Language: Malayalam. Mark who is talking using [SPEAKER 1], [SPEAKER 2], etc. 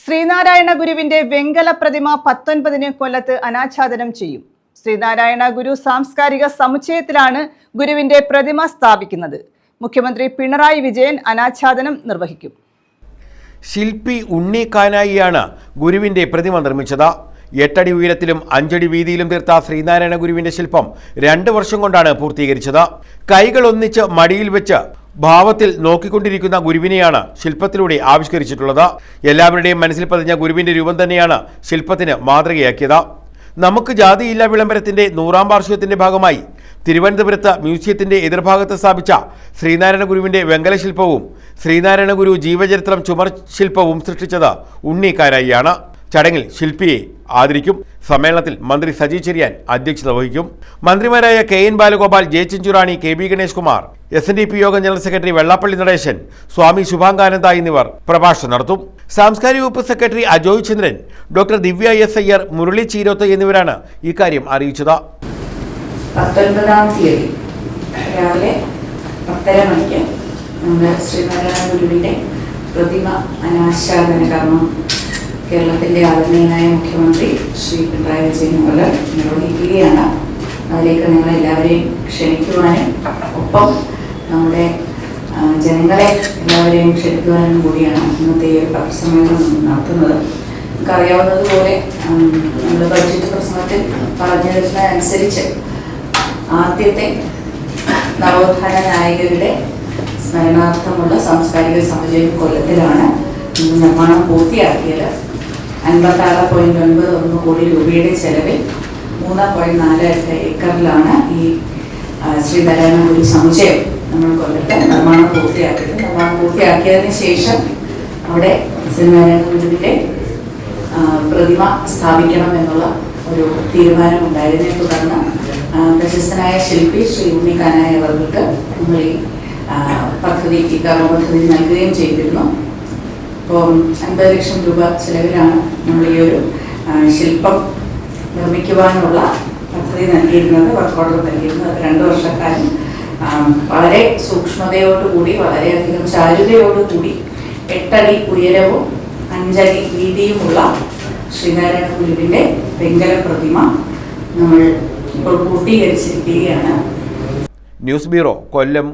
[SPEAKER 1] ശ്രീനാരായണ ഗുരുവിന്റെ വെങ്കല പ്രതിമ പത്തൊൻപതിന് കൊല്ലത്ത് അനാച്ഛാദനം ചെയ്യും. ശ്രീനാരായണ ഗുരു സാംസ്കാരിക സമുച്ചയത്തിലാണ് ഗുരുവിന്റെ പ്രതിമ സ്ഥാപിക്കുന്നത്. മുഖ്യമന്ത്രി പിണറായി വിജയൻ അനാച്ഛാദനം നിർവഹിക്കും.
[SPEAKER 2] ശില്പി ഉണ്ണി കാനായിയാണ് ഗുരുവിന്റെ പ്രതിമ നിർമ്മിച്ചത്. എട്ടടി ഉയരത്തിലും അഞ്ചടി വീതിയിലും തീർത്ത ശ്രീനാരായണ ഗുരുവിന്റെ ശില്പം രണ്ട് വർഷം കൊണ്ടാണ് പൂർത്തീകരിച്ചത്. കൈകൾ ഒന്നിച്ച് മടിയിൽ വെച്ച് ഭാവത്തിൽ നോക്കിക്കൊണ്ടിരിക്കുന്ന ഗുരുവിനെയാണ് ശില്പത്തിലൂടെ ആവിഷ്കരിച്ചിട്ടുള്ളത്. എല്ലാവരുടെയും മനസ്സിൽ പതിഞ്ഞ ഗുരുവിന്റെ രൂപം തന്നെയാണ് ശില്പത്തിന് മാതൃകയാക്കിയത്. നമുക്ക് ജാതിയില്ല വിളംബരത്തിന്റെ നൂറാം വാർഷികത്തിന്റെ ഭാഗമായി തിരുവനന്തപുരത്ത് മ്യൂസിയത്തിന്റെ എതിർഭാഗത്ത് സ്ഥാപിച്ച ശ്രീനാരായണ ഗുരുവിന്റെ വെങ്കല ശില്പവും ശ്രീനാരായണ ഗുരു ജീവചരിത്രം ചുമർ ശില്പവും സൃഷ്ടിച്ചത് ഉണ്ണിക്കാരായിയാണ്. ചടങ്ങിൽ ശില്പിയെ ആദരിക്കും. സമ്മേളനത്തിൽ മന്ത്രി സജി ചെറിയാൻ അധ്യക്ഷത വഹിക്കും. മന്ത്രിമാരായ K N Balagopal J Chinchurani K B Ganesh Kumar S N D P യോഗം ജനറൽ സെക്രട്ടറി വെള്ളാപ്പള്ളി നടേശൻ സ്വാമി ശുഭാംഗാനന്ദ എന്നിവർ പ്രഭാഷണം നടത്തും. സാംസ്കാരിക വകുപ്പ് secretary Ajoy Chandran doctor Divya S Iyer Murali Cheeroth എന്നിവരാണ് ഇക്കാര്യം അറിയിച്ചത്.
[SPEAKER 3] രാവിലെ മണിക്ക് നമ്മുടെ ശ്രീനാരായണ പ്രതിമ അനാച്ഛാദന കർമ്മം കേരളത്തിന്റെ ആദരണീയനായ മുഖ്യമന്ത്രി ശ്രീ പിണറായി വിജയൻ മുതൽ നിർവഹിക്കുകയാണ്. അതിലേക്ക് നിങ്ങളെല്ലാവരെയും ക്ഷണിക്കുവാനും ഒപ്പം നമ്മുടെ ജനങ്ങളെ എല്ലാവരെയും ക്ഷണിക്കുവാനും കൂടിയാണ് ഇന്നത്തെ ഈ പത്രസമ്മേളനം നടത്തുന്നത്. നമുക്കറിയാവുന്നതുപോലെ നമ്മുടെ ബഡ്ജറ്റ് പ്രസംഗത്തിൽ പറഞ്ഞതിനനുസരിച്ച് ആദ്യത്തെ നവോത്ഥാന നായകരുടെ സ്മരണാർത്ഥമുള്ള സാംസ്കാരിക സാഹചര്യം കൊല്ലത്തിലാണ് നിർമ്മാണം പൂർത്തിയാക്കിയത്. അൻപത്താറ് പോയിന്റ് ഒൻപത് ഒന്ന് കോടി രൂപയുടെ ചെലവിൽ മൂന്ന് പോയിന്റ് നാല് എട്ട് ഏക്കറിലാണ് ഈ ശ്രീ ശ്രീനാരായണ ഗുരു സമുച്ചയം നമ്മൾ കൊല്ലത്ത് നിർമ്മാണം പൂർത്തിയാക്കിയത്. നിർമ്മാണം പൂർത്തിയാക്കിയതിന് ശേഷം അവിടെ ശ്രീനാരായണ ഗുരുവിന്റെ പ്രതിമ സ്ഥാപിക്കണം എന്നുള്ള ഒരു തീരുമാനം ഉണ്ടായതിനെ തുടർന്ന് പ്രശസ്തനായ ശില്പി ശ്രീ ഉണ്ണിക്കാനായ അവർക്ക് നമ്മൾ ഈ പദ്ധതി ഈ കർമ്മ പദ്ധതി നൽകുകയും ചെയ്തിരുന്നു. അപ്പോൾ അൻപത് ലക്ഷം രൂപ ചിലവിലാണ് നമ്മൾ ഈ ഒരു ശില്പം നിർമ്മിക്കുവാനുള്ള പദ്ധതി നൽകിയിരുന്നത് വർക്ക് ഓർഡർ നൽകിയിരുന്നത്. അത് രണ്ട് വർഷക്കാലം വളരെ സൂക്ഷ്മതയോടുകൂടി വളരെയധികം ചാരുതയോടുകൂടി എട്ടടി ഉയരവും അഞ്ചടി വീതിയുമുള്ള ശ്രീനാരായണ ഗുരുവിന്റെ വെങ്കല പ്രതിമ നമ്മൾ ഇപ്പോൾ പൂർത്തീകരിച്ചിരിക്കുകയാണ്.
[SPEAKER 2] ന്യൂസ് ബ്യൂറോ കൊല്ലം